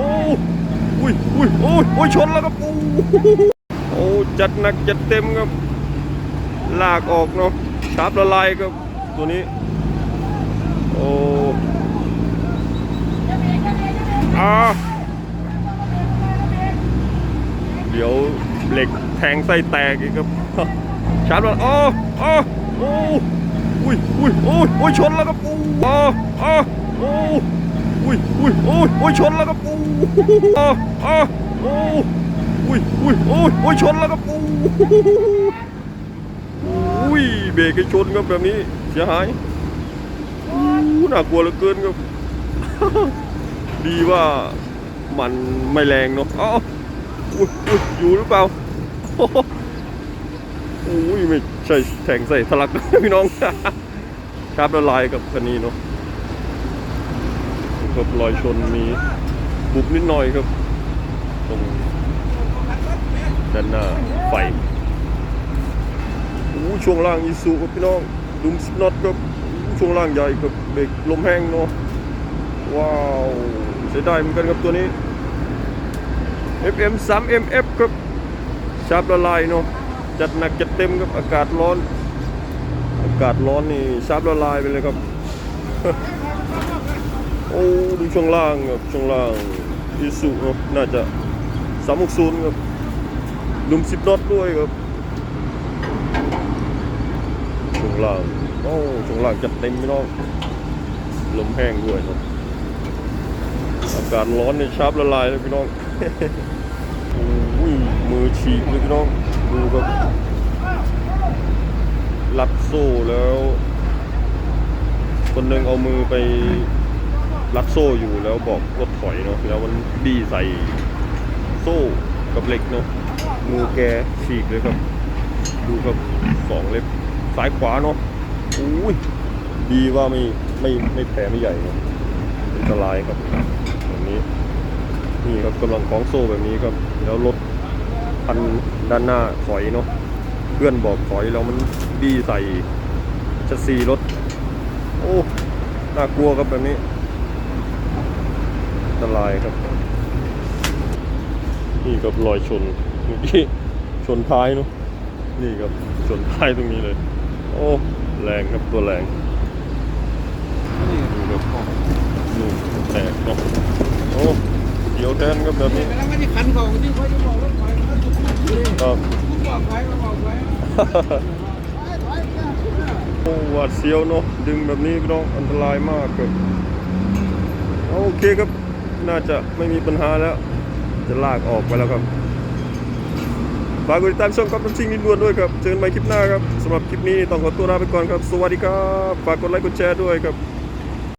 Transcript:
โอ้อุ้ยอุ้ยโอ้ยโอ้ยชนแล้วครับโอ้โอ้จัดหนักจัดเต็มครับ ลากออกเนาะชาร์ปละลายครับตัวนี้ โอ้อาเดี๋ยวเหล็กแทงไส้แตกอีกครับชาร์ปละโอ้โอ้โอ้อุ้ยอุ้ยโอ้ยโอ้ยชนแล้วครับโอ้โอ้โอ้ อ้อุ้ยอุ้ยอ้ยโอ้ยชนแล้วครับโอ้โอ้โอ้โอ้อุ้ยอุ้ยอ้ยโอ้ยชนแล้วครับโอ้อุ้ยเบรกให้ชนครับแบบนี้เสียหายอู้น่ากลัวเหลือเกินครับ ดีว่ามันไม่แรงเนาะเอ้าอุ้ยอุ้ยอยู่หรือเปล่าอุ้ยไม่ใช่แทงใส่ทะลักพี่น้องชาร์ปละลายกับคันนี้เนาะ ครับรอยชนมีบุบนิดหน่อยครับ ตรงด้านหน้าไฟโอ้ช่วงล่างอีซูครับพี่น้องดุมสน็อตครับช่วงล่างใหญ่กับเบรกลมแห้งเนาะว้าวเสียดายเหมือนกันครับตัวนี้ FM 3 MF ครับชาร์ปละลายเนาะจัดหนักจัดเต็มครับอากาศร้อน อากาศร้อนนี่ชาร์ปละลายไปเลยครับ โอ้ดูช่วงล่างครับช่วงล่างอีซูเนาะน่าจะ360ครับดุม10น็อตด้วยครับช่วงล่างโอ้ช่วงล่างจัดเต็มพี่น้องลมแห้งด้วยครับอากาศร้อนในยชาร์ปละลายเลยพี่น้องโอ้ยมือฉีกเลยพี่น้องดูครับรัดโซ่แล้ว คนหนึ่งเอามือไป รัดโซ่อยู่แล้วบอกรถถอยเนาะแล้วมันบี้ใส่โซ่กับเหล็กเนาะมือแกฉีกเลยครับ ดูครับสองเล็บซ้ายขวาเนาะอุ้ยดีว่าไม่ไม่ไม่แผลไม่ใหญ่เนอะอันตรายครับแบบนี้ นี่ครับกำลังคล้องโซ่แบบนี้ครับ แล้วรถพันด้านหน้าถอยเนาะเพื่อนบอกถอยแล้วมันดีใส่ชัสซีรถ โอ้น่ากลัวครับแบบนี้ ตรายครับ นี่ครับรอยชนเมื่อกี้ชนท้ายเนาะนี่ครับชนท้ายตรงนี้เลย โอ้แรงครับตัวแรงดูครับนี่แตกเนาะโอ้เดี๋ยวแทนครับแบบนี้แล้วไม่ได้ขันเขาที่เขาจะบอกรถไฟเขาจะพูดเลยครับบอกไว้บอกไว้โอ้หวาดเสียวเนาะดึงแบบนี้พี่น้องอันตรายมากครับโอเคครับ น่าจะไม่มีปัญหาแล้ว จะลากออกไปแล้วครับฝากกดติดตามช่องก๊อฟน้ำซิ่งนิดด่วนด้วยครับเจอกันใหม่คลิปหน้าครับสำหรับคลิปนี้ต้องขอตัวลาไปก่อนครับ สวัสดีครับ ฝากกดไลค์กดแชร์ด้วยครับ